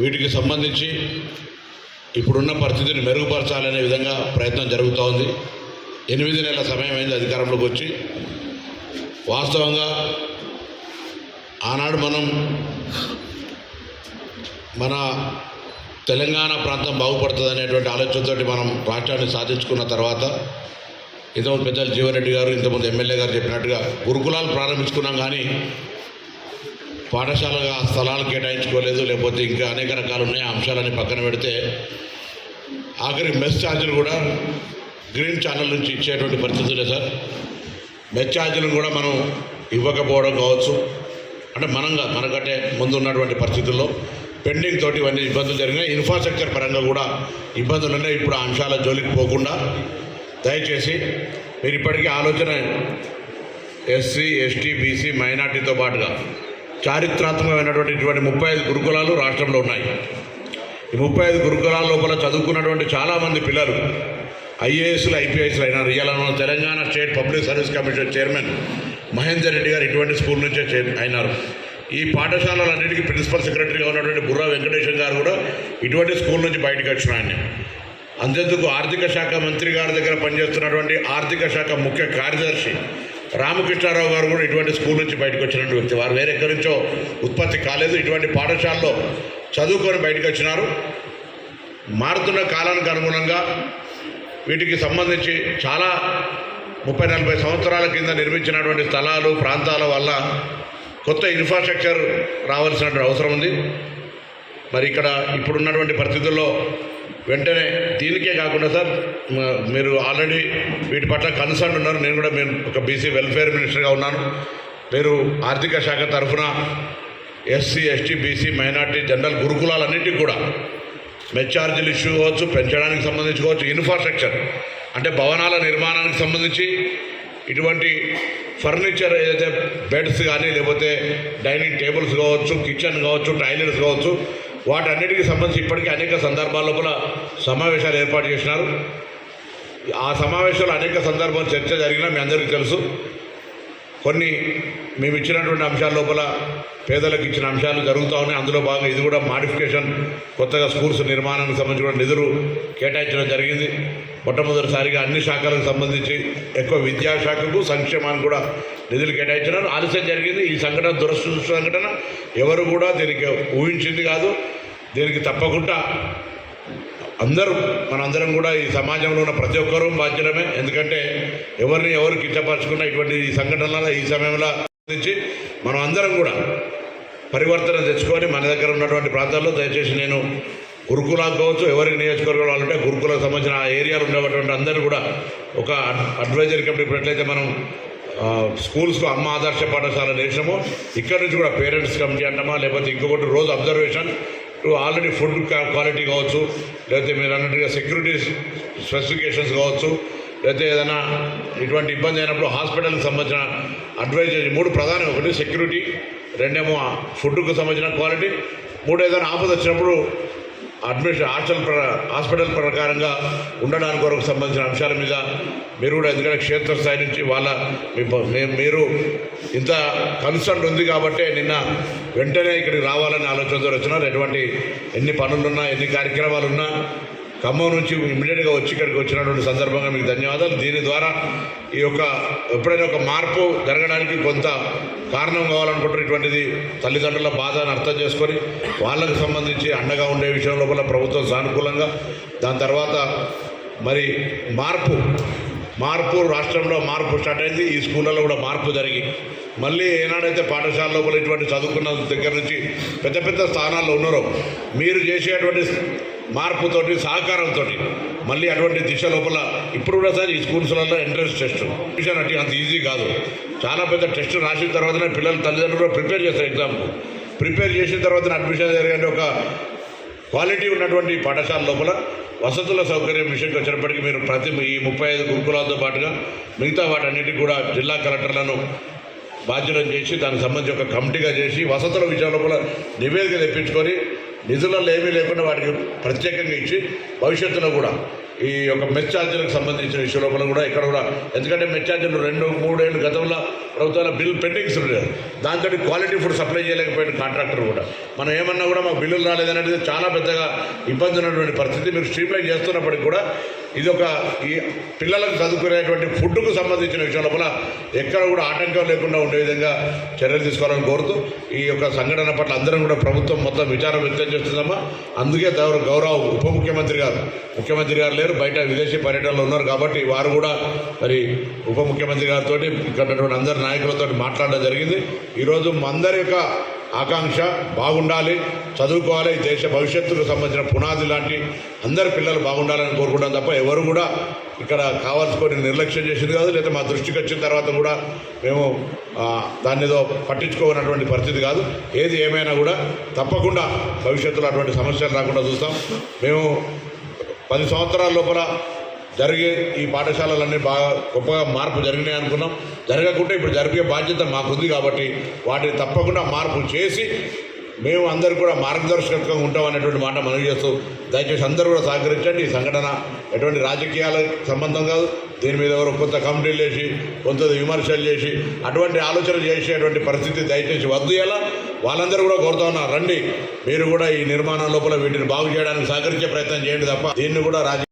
వీటికి సంబంధించి ఇప్పుడున్న పరిస్థితిని మెరుగుపరచాలనే విధంగా ప్రయత్నం జరుగుతూ ఉంది. ఎనిమిది నెలల సమయం అయింది అధికారంలోకి వచ్చి. వాస్తవంగా ఆనాడు మనం మన తెలంగాణ ప్రాంతం బాగుపడుతుంది అనేటువంటి ఆలోచనతోటి మనం రాష్ట్రాన్ని సాధించుకున్న తర్వాత ఇంతకుముందు పెద్దలు జీవరెడ్డి గారు ఇంతకుముందు ఎమ్మెల్యే గారు చెప్పినట్టుగా గురుకులాలు ప్రారంభించుకున్నాం కానీ పాఠశాలగా స్థలాలు కేటాయించుకోలేదు లేకపోతే ఇంకా అనేక రకాలు ఉన్నాయి. ఆ అంశాలని పక్కన పెడితే ఆఖరి మెస్ ఛార్జీలు కూడా గ్రీన్ ఛానల్ నుంచి ఇచ్చేటువంటి పరిస్థితులే సార్. మెస్ ఛార్జీలను కూడా మనం ఇవ్వకపోవడం కావచ్చు. అంటే మనంగా మనకంటే ముందు ఉన్నటువంటి పరిస్థితుల్లో పెండింగ్ తోటి ఇవన్నీ ఇబ్బందులు జరిగినాయి ఇన్ఫ్రాస్ట్రక్చర్ పరంగా కూడా ఇబ్బందులు ఉన్నాయి. ఇప్పుడు ఆ అంశాల జోలికి పోకుండా దయచేసి మీరు ఇప్పటికీ ఆలోచన ఎస్సీ ఎస్టీ బీసీ మైనార్టీతో పాటుగా చారిత్రాత్మకమైనటువంటి ముప్పై ఐదు గురుకులాలు రాష్ట్రంలో ఉన్నాయి. ఈ ముప్పై ఐదు గురుకులాల లోపల చదువుకున్నటువంటి చాలామంది పిల్లలు ఐఏఎస్లు ఐపీఎస్లు అయినారు. ఇవాళ Telangana state public service commission chairman Mahender Reddy గారు ఇటువంటి స్కూల్ నుంచే చే అయినారు. ఈ పాఠశాలలన్నిటికీ ప్రిన్సిపల్ సెక్రటరీగా ఉన్నటువంటి బుర్రా వెంకటేశ్వర గారు కూడా ఇటువంటి స్కూల్ నుంచి బయటకు వచ్చిన ఆయన. అంతెందుకు ఆర్థిక శాఖ మంత్రి గారి దగ్గర పనిచేస్తున్నటువంటి ఆర్థిక శాఖ ముఖ్య కార్యదర్శి రామకృష్ణారావు గారు కూడా ఇటువంటి స్కూల్ నుంచి బయటకు వచ్చినటువంటి వ్యక్తి. వారు వేరెక్కడి నుంచో ఉత్పత్తి కాలేదు. ఇటువంటి పాఠశాలలో చదువుకొని బయటకు వచ్చినారు. మారుతున్న కాలానికి అనుగుణంగా వీటికి సంబంధించి చాలా ముప్పై నలభై సంవత్సరాల కింద నిర్మించినటువంటి స్థలాలు ప్రాంతాల వల్ల కొత్త ఇన్ఫ్రాస్ట్రక్చర్ రావాల్సినటువంటి అవసరం ఉంది. మరి ఇక్కడ ఇప్పుడున్నటువంటి పరిస్థితుల్లో వెంటనే దీనికే కాకుండా సార్ మీరు ఆల్రెడీ వీటి పట్ల కన్సర్న్ ఉన్నారు. నేను కూడా నేను ఒక బీసీ వెల్ఫేర్ మినిస్టర్గా ఉన్నాను. మీరు ఆర్థిక శాఖ తరఫున SC ST BC minority general గురుకులాలన్నింటికి కూడా మెచ్చార్జీలు ఇష్యూ కావచ్చు పెంచడానికి సంబంధించి కావచ్చు ఇన్ఫ్రాస్ట్రక్చర్ అంటే భవనాల నిర్మాణానికి సంబంధించి ఇటువంటి ఫర్నిచర్ ఏదైతే బెడ్స్ కానీ లేకపోతే డైనింగ్ టేబుల్స్ కావచ్చు కిచెన్ కావచ్చు టాయిలెట్స్ కావచ్చు వాటన్నిటికి సంబంధించి ఇప్పటికీ అనేక సందర్భాల లోపల సమావేశాలు ఏర్పాటు చేసినారు. ఆ సమావేశాలు అనేక సందర్భాలు చర్చ జరిగినా మీ అందరికీ తెలుసు. కొన్ని మేము ఇచ్చినటువంటి అంశాల లోపల పేదలకు ఇచ్చిన అంశాలు జరుగుతూ ఉన్నాయి. అందులో భాగంగా ఇది కూడా మాడిఫికేషన్ కొత్తగా స్కూల్స్ నిర్మాణానికి సంబంధించి కూడా నిధులు కేటాయించడం జరిగింది. మొట్టమొదటిసారిగా అన్ని శాఖలకు సంబంధించి ఎక్కువ విద్యాశాఖకు సంక్షేమానికి కూడా నిధులు కేటాయించడం ఆలస్యం జరిగింది. ఈ సంఘటన దురదృష్ట సంఘటన ఎవరు కూడా దీనికి ఊహించింది కాదు. దీనికి తప్పకుండా అందరూ మనందరం కూడా ఈ సమాజంలో ఉన్న ప్రతి ఒక్కరూ బాధ్యులమే. ఎందుకంటే ఎవరిని ఎవరు కిట్టపరచుకున్న ఇటువంటి ఈ సంఘటనల ఈ సమయంలో నుంచి మనం అందరం కూడా పరివర్తన తెచ్చుకొని మన దగ్గర ఉన్నటువంటి ప్రాంతాల్లో దయచేసి నేను గురుకులాకు కావచ్చు ఎవరికి నియోజకవర్గాలు వాళ్ళు ఉంటే గురుకులకు సంబంధించిన ఆ ఏరియాలో ఉండేటువంటి అందరూ కూడా ఒక అడ్వైజరీ కమిటీ ఇప్పుడు మనం ఆ, స్కూల్స్కు అమ్మ ఆదర్శ పాఠశాల వేసినామో ఇక్కడ నుంచి కూడా పేరెంట్స్ కమిటీ అంటామా లేకపోతే ఇంకొకటి రోజు అబ్జర్వేషన్ ఆల్రెడీ ఫుడ్ క్వాలిటీ కావచ్చు లేకపోతే మీరు అన్నట్టుగా సెక్యూరిటీ స్పెసిఫికేషన్స్ కావచ్చు లేకపోతే ఏదైనా ఇటువంటి ఇబ్బంది అయినప్పుడు హాస్పిటల్కి సంబంధించిన అడ్వైజరీ మూడు ప్రధానం ఒకటి సెక్యూరిటీ రెండేమో ఫుడ్కు సంబంధించిన క్వాలిటీ మూడు ఏదైనా ఆపద వచ్చినప్పుడు అడ్మిషన్ హాస్టల్ ప్ర హాస్పిటల్ ప్రకారంగా ఉండడానికి కొరకు సంబంధించిన అంశాల మీద మీరు కూడా ఎందుకంటే క్షేత్రస్థాయి నుంచి వాళ్ళ మీరు ఇంత కన్సర్న్ ఉంది కాబట్టే నిన్న వెంటనే ఇక్కడికి రావాలని ఆలోచనతో వచ్చినారు ఎటువంటి ఎన్ని పనులున్నా ఎన్ని కార్యక్రమాలున్నా ఖమ్మం నుంచి ఇమ్మీడియట్గా వచ్చి ఇక్కడికి వచ్చినటువంటి సందర్భంగా మీకు ధన్యవాదాలు. దీని ద్వారా ఈ యొక్క ఎప్పుడైనా ఒక మార్పు జరగడానికి కొంత కారణం కావాలనుకుంటారు. ఇటువంటిది తల్లిదండ్రుల బాధను అర్థం చేసుకొని వాళ్ళకు సంబంధించి అండగా ఉండే విషయం లోపల ప్రభుత్వం సానుకూలంగా దాని తర్వాత మరి మార్పు మార్పు రాష్ట్రంలో మార్పు స్టార్ట్ అయింది ఈ స్కూళ్ళలో కూడా మార్పు జరిగి. మళ్ళీ ఏనాడైతే పాఠశాల లోపల ఇటువంటి చదువుకున్న దగ్గర నుంచి పెద్ద పెద్ద స్థానాల్లో ఉన్నారో మీరు చేసేటువంటి మార్పుతోటి సహకారంతో మళ్ళీ అటువంటి దిశ లోపల ఇప్పుడు కూడా సార్ ఈ స్కూల్స్లలో ఎంట్రన్స్ టెస్ట్. ట్యూషన్ అంటే అంత ఈజీ కాదు. చాలా పెద్ద టెస్ట్ రాసిన తర్వాతనే పిల్లలు తల్లిదండ్రులు ప్రిపేర్ చేస్తారు ఎగ్జామ్కు. ప్రిపేర్ చేసిన తర్వాత అడ్మిషన్ జరిగే ఒక క్వాలిటీ ఉన్నటువంటి పాఠశాల లోపల వసతుల సౌకర్యం విషయంకి వచ్చినప్పటికీ మీరు ప్రతి ఈ ముప్పై ఐదు గురుకులాలతో పాటుగా మిగతా వాటన్నిటికి కూడా జిల్లా కలెక్టర్లను బాధ్యత చేసి దానికి సంబంధించి ఒక కమిటీగా చేసి వసతుల విషయం లోపల నివేదిక తెప్పించుకొని నిధులలో ఏమీ లేకుండా వాటికి ప్రత్యేకంగా ఇచ్చి భవిష్యత్తులో కూడా ఈ యొక్క మెచ్చార్జీలకు సంబంధించిన విషయం లోపల కూడా ఇక్కడ కూడా ఎందుకంటే మెచ్చార్జీలు రెండు మూడేళ్ళు గతంలో ప్రభుత్వాల బిల్ పెండింగ్స్ ఉండేది. దాంతో క్వాలిటీ ఫుడ్ సప్లై చేయలేకపోయిన కాంట్రాక్టర్ కూడా. మనం ఏమన్నా కూడా మాకు బిల్లులు రాలేదనేది చాలా పెద్దగా ఇబ్బంది ఉన్నటువంటి పరిస్థితి. మీరు స్ట్రీమ్లైన్ చేస్తున్నప్పటికీ కూడా ఇది ఒక ఈ పిల్లలకు చదువుకునేటువంటి ఫుడ్కు సంబంధించిన విషయం లోపల ఎక్కడ కూడా ఆటంకం లేకుండా ఉండే విధంగా చర్యలు తీసుకోవాలని కోరుతూ ఈ యొక్క సంఘటన పట్ల అందరం కూడా ప్రభుత్వం మొత్తం విచారం వ్యక్తం చేస్తుందమ్మా. అందుకే గౌరవ గౌరవ ఉప ముఖ్యమంత్రి గారు ముఖ్యమంత్రి గారు లేరు బయట విదేశీ పర్యటనలో ఉన్నారు కాబట్టి వారు కూడా మరి ఉప ముఖ్యమంత్రి గారితో ఇక్కడ అందరి నాయకులతో మాట్లాడడం జరిగింది. ఈరోజు మందరి అందరి యొక్క ఆకాంక్ష బాగుండాలి చదువుకోవాలి దేశ భవిష్యత్తుకు సంబంధించిన పునాది లాంటి అందరి పిల్లలు బాగుండాలని కోరుకుంటాం తప్ప ఎవరు కూడా ఇక్కడ కావాల్సుకొని నిర్లక్ష్యం చేసింది కాదు లేదా మా దృష్టికి వచ్చిన తర్వాత కూడా మేము దాన్ని ఏదో పట్టించుకోనటువంటి పరిస్థితి కాదు. ఏది ఏమైనా కూడా తప్పకుండా భవిష్యత్తులో అటువంటి సమస్యలు రాకుండా చూస్తాం. మేము పది సంవత్సరాల లోపల జరిగే ఈ పాఠశాలలన్నీ బాగా గొప్పగా మార్పు జరిగినాయి అనుకున్నాం. జరగకుండా ఇప్పుడు జరిగే బాధ్యత మాకుంది కాబట్టి వాటిని తప్పకుండా మార్పు చేసి మేము అందరూ కూడా మార్గదర్శకంగా ఉంటాం అనేటువంటి మాట మనవి చేస్తూ దయచేసి అందరూ కూడా సహకరించండి. ఈ సంఘటన ఎటువంటి రాజకీయాలకు సంబంధం కాదు. దీని మీద ఎవరు కొంత కమిటీలు చేసి కొంత విమర్శలు చేసి అటువంటి ఆలోచన చేసేటువంటి పరిస్థితి దయచేసి వద్దు ఎలా? వాళ్ళందరూ కూడా కోరుతా ఉన్నారు రండి. మీరు కూడా ఈ నిర్మాణం లోపల వీటిని బాగు చేయడానికి సహకరించే ప్రయత్నం చేయండి తప్ప దీన్ని కూడా రాజకీయ